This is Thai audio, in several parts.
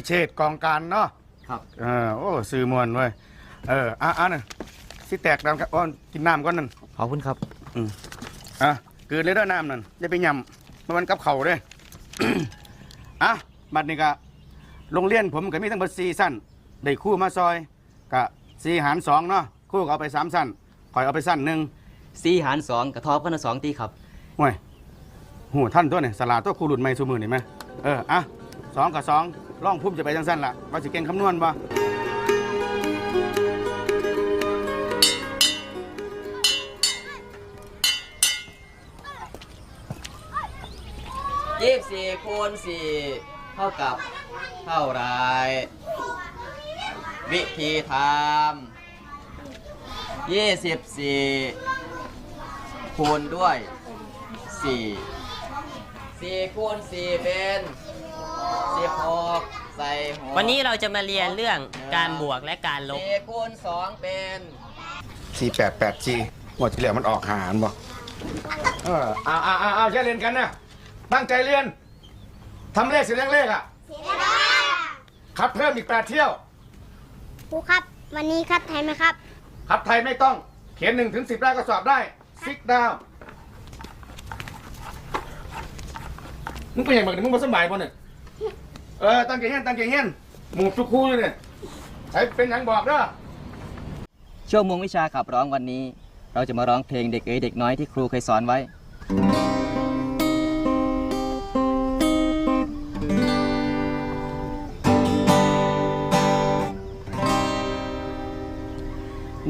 ครู่พิเชษกองการเนาะครับเออโอ้สื่อมวลเว้ยเอออะอะน่ะสิแตกดำครับอ้อนกินน้ำก่อนนั่นขอบคุณครับอะเกิดเลยเด้อน้ำนั่นอย่าไปยำมันกับเข่าวเด้อะบัดนี้ก็โรงเรียนผมก็มีทั้งหมดสี่สั้นได้ครู่มาซอยก็สี่หารสองเนาะครู่ก็เอาไปสามสั้นคอยเอาไปสั้นหนึ่งสี่หารสองกระทบกันละสองตีครับห่วยหูท่านตัวเนี่ยสลาดตัวครูหลุดไม่สูมือนี่ไหมเอออะ สองกับสองล่องพุ่มจะไปจังสั้นละว่าสิเก่งคำนวณบ่ยี่สิบสี่คูณสี่เท่ากับเท่าไร วิธีทำยี่สิบสี่คูณด้วยสี่สี่คูณสี่เป็น สิบหกใส่หกวันนี้เราจะมาเรียนเรื่องการบวกและการลบ สี่คูณสองเป็นสี่แปดแปดสี่หมดที่เหลือมันออกหารบ่เออเอาเอาเอาเอาใช่เรียนกันนะตั้งใจเรียนทำเลขเสียเลขเลขอะคัดเพิ่มอีกแปดเที่ยว ครูครับ วันนี้คัดไทยไหมครับคัดไทยไม่ต้อง เขียนหนึ่งถึงสิบได้ก็สอบได้ซิกดาวมึงเป็นอย่างไรมึงมาสบายป่ะเนี่ย เออตั้งใจเฮียนตั้งใจเฮียนหมู่ทุกคู่เลยเนี่ยใช้เป็นอย่างบอกเด้อช่วงโมงวิชาขับร้องวันนี้ เราจะมาร้องเพลงเด็กเอ๋ยเด็กน้อยที่ครูเคยสอนไว้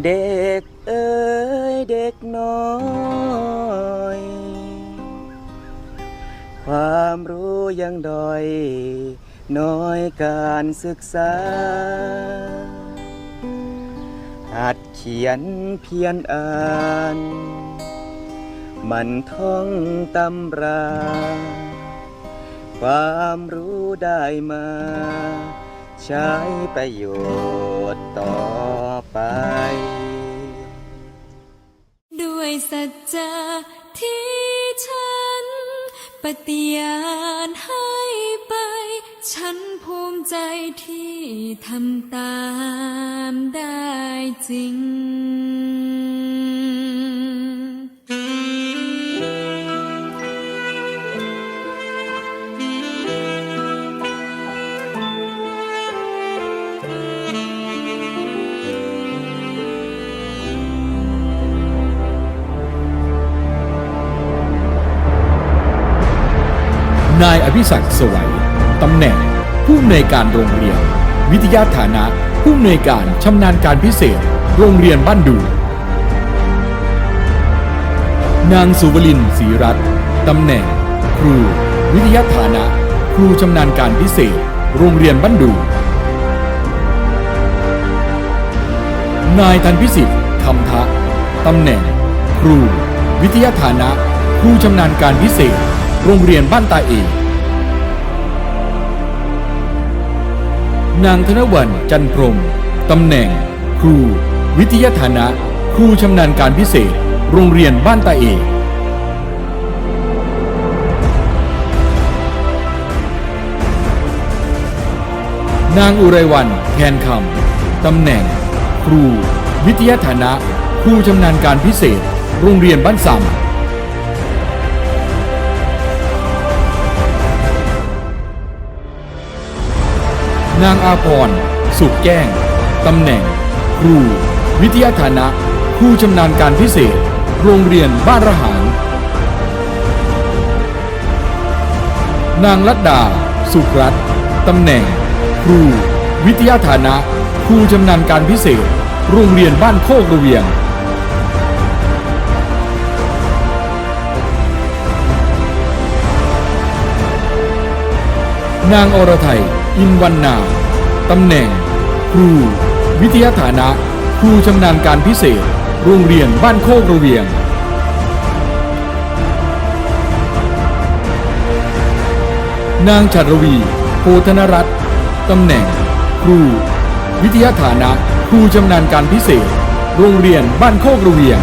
เด็กเอ๋ยเด็กน้อย ความรู้ยังด้อย น้อยการศึกษา หัดเขียนเพียนอ่าน มันท่องตำรา ความรู้ได้มา ใช้ประโยชน์ต่อไป ด้วยสัจจะที่ฉันปฏิญาณให้ไป ฉันภูมิใจที่ทำตามได้จริงนายอภิศักดิ์สวัย ตำแหน่ง ผู้อำนวยการโรงเรียน วิทยาฐานะ ผู้อำนวยการชำนาญการพิเศษ โรงเรียนบ้านดู นางสุวลินศรีรัตน์ตำแหน่ง ครู วิทยาฐานะ ครูชำนาญการพิเศษ โรงเรียนบ้านดู นายธันพิสิทธิ์คำทะตำแหน่ง ครู วิทยาฐานะ ครูชำนาญการพิเศษ โรงเรียนบ้านตาเอก นางธนวันจันทร์พรหมตำแหน่ง ครู วิทยาฐานะ ครูชำนาญการพิเศษ โรงเรียนบ้านตาเอกนางอุไรวันแคนคำ ตำแหน่ง ครู วิทยาฐานะ ครูชำนาญการพิเศษ โรงเรียนบ้านสัม นางอาพร สุขแก้ง ตำแหน่ง ครู วิทยาฐานะ ครูชำนาญการพิเศษ โรงเรียนบ้านระหาร นางลัดดา สุขรัตน์ตำแหน่ง ครู วิทยาฐานะ ครูชำนาญการพิเศษ โรงเรียนบ้านโคกระเวียง นางอรไทย อินวันนา ตำแหน่ง ครู วิทยาฐานะ ครูชำนาญการพิเศษ โรงเรียนบ้านโคกระเวียง นางชัดรวีโพธนรัตน์ตำแหน่ง ครู วิทยาฐานะ ครูชำนาญการพิเศษ โรงเรียนบ้านโคกระเวียง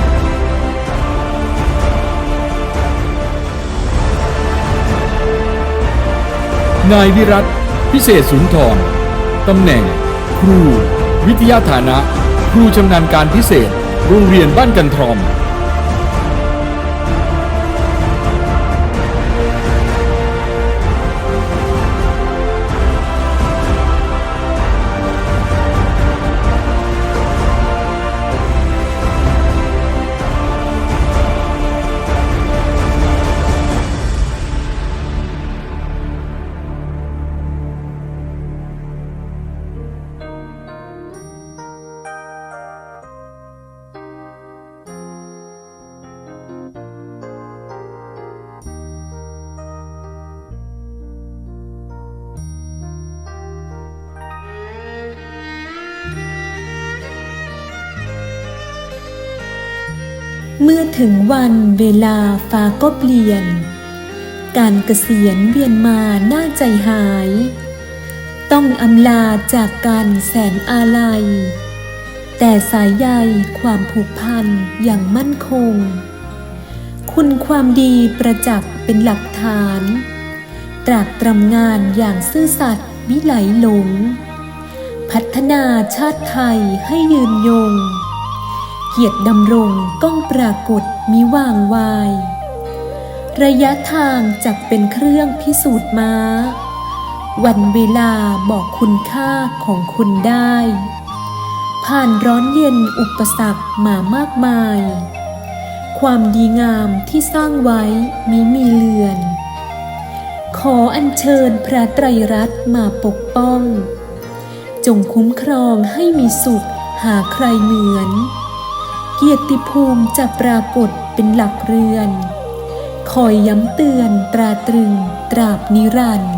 นายวิรัตพิเศษสุนทรตำแหน่ง ครู วิทยาฐานะ ครูชำนาญการพิเศษ โรงเรียนบ้านกันทรอม ถึงวันเวลาฟ้าก็เปลี่ยน การเกษียณเวียนมาหน้าใจหาย ต้องอำลาจากกันแสนอาลัย แต่สายใยความผูกพันอย่างมั่นคง คุณความดีประจักษ์เป็นหลักฐาน ตรากตรำงานอย่างซื่อสัตย์มิไหลหลง พัฒนาชาติไทยให้ยืนยง เกียรติดำรงก้องปรากฏมิวางวาย ระยะทางจักเป็นเครื่องพิสูจน์ม้า วันเวลาบอกคุณค่าของคุณได้ ผ่านร้อนเย็นอุปสรรคมามากมาย ความดีงามที่สร้างไว้มิมีเลือน ขออัญเชิญพระไตรรัตน์มาปกป้อง จงคุ้มครองให้มีสุขหาใครเหมือน เกียรติภูมิจะปรากฏเป็นหลักเรือน คอยย้ำเตือนตราตรึงตราบนิรันดร์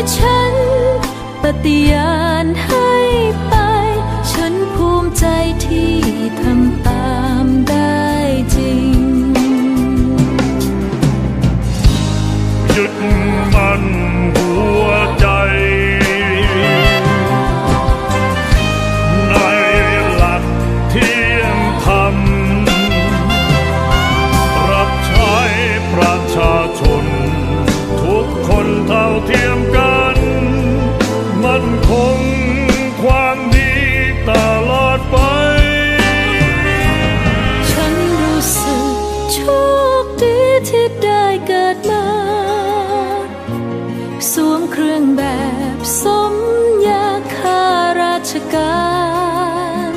ที่ฉันปฏิญาณให้ไป ฉันภูมิใจที่ทำ สวมเครื่องแบบสมยาคาราชการ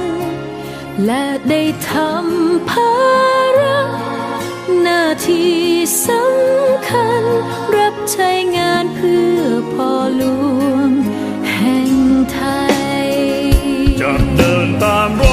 และได้ทำภาระหน้าที่สำคัญ รับใช้งานเพื่อพ่อหลวงแห่งไทย จะเดินตามรอย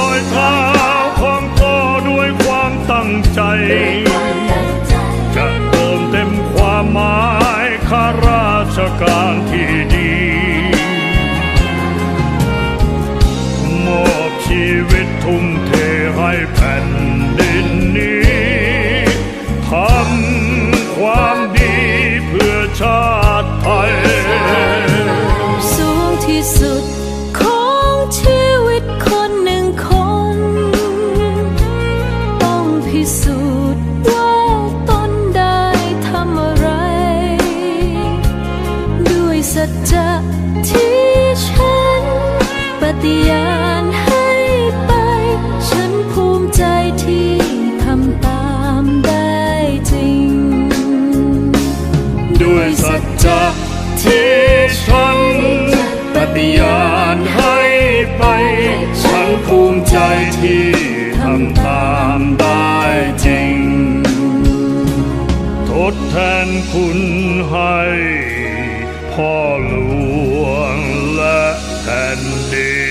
ที่ทำตามได้จริง ทดแทนคุณให้พ่อหลวงและแผ่นดิน